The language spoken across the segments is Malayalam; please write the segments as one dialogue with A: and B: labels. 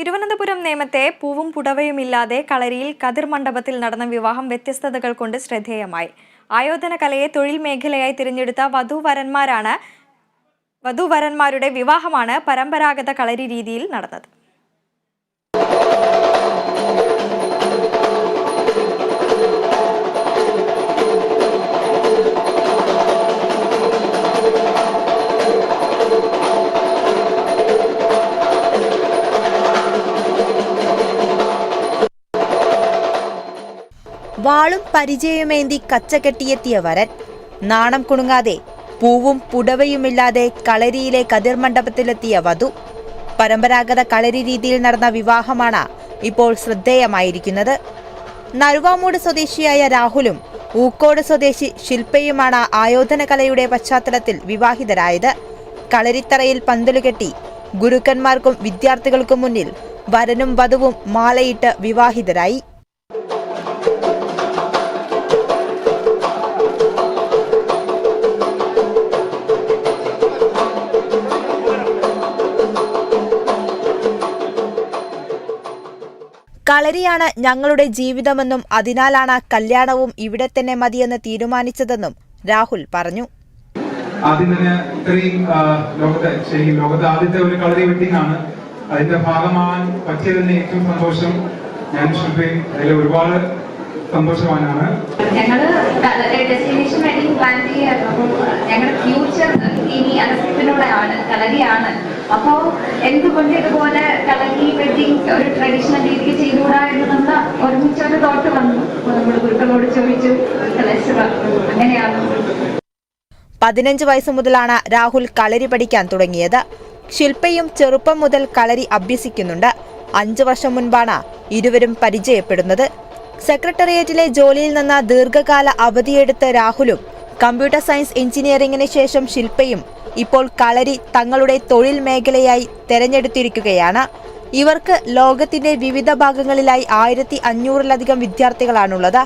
A: തിരുവനന്തപുരം നേമത്തെ പൂവും പുടവയുമില്ലാതെ കളരിയിൽ കതിർ മണ്ഡപത്തിൽ നടന്ന വിവാഹം വ്യത്യസ്തതകൾ കൊണ്ട് ശ്രദ്ധേയമായി. ആയോധന കലയെ തൊഴിൽ മേഖലയായി തിരഞ്ഞെടുത്ത വധുവരന്മാരാണ് വധുവരന്മാരുടെ വിവാഹമാണ് പരമ്പരാഗത കളരി രീതിയിൽ നടന്നത്.
B: വാളും പരിചയമേന്തി കച്ചകെട്ടിയെത്തിയ വരൻ. നാണം കുണുങ്ങാതെ പൂവും പുടവയുമില്ലാതെ കളരിയിലെ കതിർ മണ്ഡപത്തിലെത്തിയ വധു. പരമ്പരാഗത കളരി രീതിയിൽ നടന്ന വിവാഹമാണ് ഇപ്പോൾ ശ്രദ്ധേയമായിരിക്കുന്നത്. നരുവാമൂട് സ്വദേശിയായ രാഹുലും ഊക്കോട് സ്വദേശി ശില്പയുമാണ് ആയോധന കലയുടെ പശ്ചാത്തലത്തിൽ വിവാഹിതരായത്. കളരിത്തറയിൽ പന്തലുകെട്ടി ഗുരുക്കന്മാർക്കും വിദ്യാർത്ഥികൾക്കും മുന്നിൽ വരനും വധുവും മാലയിട്ട് വിവാഹിതരായി. കളരിയാണ് ഞങ്ങളുടെ ജീവിതമെന്നും അതിനാലാണ് കല്യാണവും ഇവിടെ തന്നെ മതിയെന്ന് തീരുമാനിച്ചതെന്നും രാഹുൽ പറഞ്ഞു.
C: ആദ്യം തന്നെ ഇത്രയും ലോകത്തെ ശരി ലോകത്തെ ആദ്യത്തെ ഒരു കളരി വെഡിങ് ആണ് അതിന്റെ ഭാഗമാവാൻ പറ്റിയതിന് ഏറ്റവും സന്തോഷം ഞാൻ ശില്പയും അതിൽ ഒരുപാട് സന്തോഷവാനാണ്.
D: ഞങ്ങൾ ഡെസ്റ്റിനേഷൻ വെഡിങ് പ്ലാൻ ചെയ്യായിരുന്നു. ഇനി അഗസ്ത്യത്തിലൂടെയാണ് കളരിയാണ് അപ്പോൾ എന്തുകൊണ്ട് ഇതുപോലെ കളരി വെഡിങ് ഒരു ട്രഡീഷണൽ രീതിക്ക് ചെയ്തുകൂടാ എന്ന് നമ്മൾ ഒരുമിച്ചൊരു തോട്ട് വന്നു. നമ്മൾ ഗുരുക്കളോട് ചോദിച്ചു ലെസ് അങ്ങനെയാണ്?
B: പതിനഞ്ച് വയസ്സ് മുതലാണ് രാഹുൽ കളരി പഠിക്കാൻ തുടങ്ങിയത്. ശില്പയും ചെറുപ്പം മുതൽ കളരി അഭ്യസിക്കുന്നുണ്ട്. അഞ്ചു വർഷം മുൻപാണ് ഇരുവരും പരിചയപ്പെടുന്നത്. സെക്രട്ടേറിയറ്റിലെ ജോലിയിൽ നിന്ന് ദീർഘകാല അവധിയെടുത്ത രാഹുലും കമ്പ്യൂട്ടർ സയൻസ് എഞ്ചിനീയറിംഗിന് ശേഷം ശില്പയും ഇപ്പോൾ കളരി തങ്ങളുടെ തൊഴിൽ മേഖലയായി തെരഞ്ഞെടുത്തിരിക്കുകയാണ്. ഇവർക്ക് ലോകത്തിന്റെ വിവിധ ഭാഗങ്ങളിലായി ആയിരത്തി അഞ്ഞൂറിലധികം വിദ്യാർത്ഥികളാണുള്ളത്.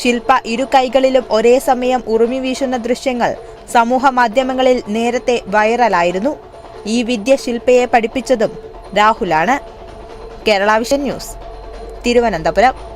B: ശില്പ ഇരു കൈകളിലും ഒരേ സമയം ഉറുമി വീശുന്ന ദൃശ്യങ്ങൾ സമൂഹ മാധ്യമങ്ങളിൽ നേരത്തെ വൈറലായിരുന്നു. ഈ വിദ്യ ശില്പയെ പഠിപ്പിച്ചതും രാഹുലാണ്. Kerala vision news Thiruvananthapuram.